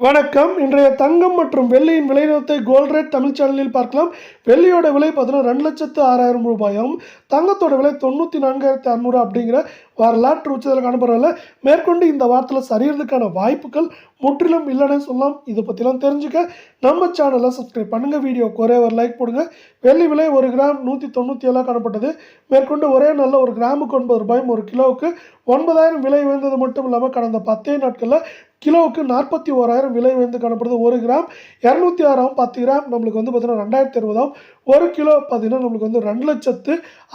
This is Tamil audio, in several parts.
வணக்கம். இன்றைய தங்கம் மற்றும் வெள்ளியின் விலைநிறுவத்தை கோல்ட் ரேட் தமிழ் சேனலில் பார்க்கலாம். வெள்ளியோட விலை பார்த்தீங்கன்னா ரெண்டு லட்சத்து ஆறாயிரம் ரூபாயும் தங்கத்தோட விலை தொண்ணூற்றி நான்காயிரத்தி அறநூறு அப்படிங்கிற வரலாற்று உச்சத்தில் காணப்படுறதில்ல மேற்கொண்டு இந்த வாரத்தில் சரியறதுக்கான வாய்ப்புகள் முற்றிலும் இல்லைன்னு சொல்லலாம். இதை பற்றிலாம் தெரிஞ்சுக்க நம்ம சேனலை சப்ஸ்கிரைப் பண்ணுங்கள் வீடியோ ஒரே ஒரு லைக் போடுங்க. வெள்ளி விலை ஒரு கிராம் நூற்றி தொண்ணூற்றி ஏழாக காணப்பட்டது. மேற்கொண்டு ஒரே நாளில் ஒரு கிராமுக்கு ஒன்பது ரூபாயும் ஒரு கிலோவுக்கு ஒன்பதாயிரம் விலை உயர்ந்தது மட்டும் இல்லாமல் கடந்த பத்தே நாட்களில் கிலோவுக்கு நாற்பத்தி ஓராயிரம் விலை வந்து காணப்படுது. ஒரு கிராம் இரநூத்தி ஆறாம் பத்து கிராம் நம்மளுக்கு வந்து பார்த்தீங்கன்னா ரெண்டாயிரத்தி அறுபதாம் ஒரு கிலோ பார்த்தீங்கன்னா நம்மளுக்கு வந்து ரெண்டு லட்சத்து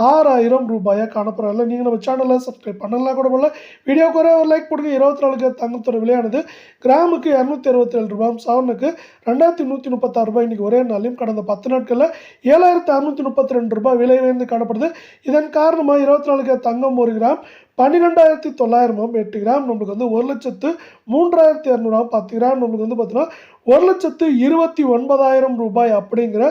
ஆறாயிரம் ரூபாயாக காணப்படுறதில்ல நீங்கள் நம்ம சேனலில் சப்ஸ்கிரைப் பண்ணலாம் கூட போல வீடியோக்கு ஒரே ஒரு லைக் போடுங்க. இருபத்தி நாலுக்கு தங்கத்தோட விலையானது கிராமுக்கு இரநூத்தி அறுபத்தி ஏழு ரூபாய் சவனுக்கு ரெண்டாயிரத்தி நூற்றி முப்பத்தாறு ரூபாய் இன்றைக்கி ஒரே நாளையும் கடந்த பத்து நாட்களில் ஏழாயிரத்தி அறுநூற்றி முப்பத்தி ரெண்டு ரூபாய் விலை உயர்ந்து காணப்படுது. இதன் காரணமாக இருபத்தி நாலுக்கு தங்கம் ஒரு கிராம் பன்னிரெண்டாயிரத்தி தொள்ளாயிரமாம் எட்டு கிராம். நம்மளுக்கு வந்து ஒரு லட்சத்து மூன்றாயிரத்தி இரநூறாம் பத்து கிராம். நம்மளுக்கு வந்து பார்த்தீங்கன்னா ஒரு லட்சத்து இருபத்தி ஒன்பதாயிரம் ரூபாய் அப்படிங்கிற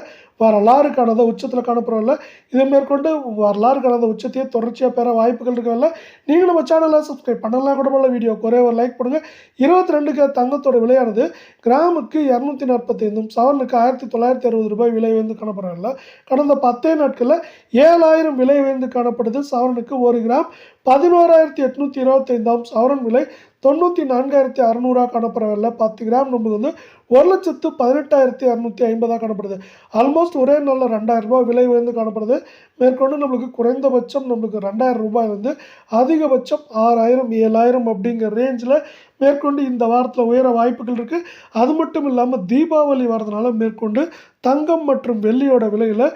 வரலாறு காணாத உச்சத்தில் காணப்படுறதில்ல இதை மேற்கொண்டு வரலாறு காணாத உச்சத்தையே தொடர்ச்சியாக பெற வாய்ப்புகள் இருக்கிறதில்ல நீங்கள் நம்ம சேனலை சப்ஸ்கிரைப் பண்ணலாம் கூட போல வீடியோ ஒரே ஒரு லைக் பண்ணுங்க இருபத்தி ரெண்டுக்கு தங்கத்தோட விலையானது கிராமுக்கு இரநூத்தி நாற்பத்தைந்தும் சவனுக்கு ஆயிரத்தி தொள்ளாயிரத்தி அறுபது ரூபாய் விலை உயர்ந்து காணப்படுறதில்ல கடந்த பத்தே நாட்களில் ஏழாயிரம் விலை உயர்ந்து காணப்படுது. சவரனுக்கு ஒரு கிராம் பதினோராயிரத்தி எட்நூற்றி இருபத்தைந்தாம் சவரன் விலை தொண்ணூற்றி நான்காயிரத்தி அறநூறாக காணப்படவில்லை பத்து கிராம் நம்மளுக்கு வந்து ஒரு லட்சத்து பதினெட்டாயிரத்தி அறநூற்றி ஐம்பதாக காணப்படுது. ஆல்மோஸ்ட் ஒரே நாளில் ரெண்டாயிரம் ரூபாய் விலை உயர்ந்து காணப்படுது. மேற்கொண்டு நம்மளுக்கு குறைந்தபட்சம் நம்மளுக்கு ரெண்டாயிரம் ரூபாய் வந்து அதிகபட்சம் ஆறாயிரம் ஏழாயிரம் அப்படிங்கிற ரேஞ்சில் மேற்கொண்டு இந்த வாரத்தில் உயர வாய்ப்புகள் இருக்குது அது மட்டும் இல்லாமல் தீபாவளி வரதுனால மேற்கொண்டு தங்கம் மற்றும் வெள்ளியோட விலையில்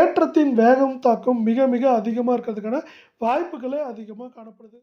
ஏற்றத்தின் வேகம் தாக்கம் மிக மிக அதிகமாக இருக்கிறதுக்கான வாய்ப்புகளே அதிகமாக காணப்படுது.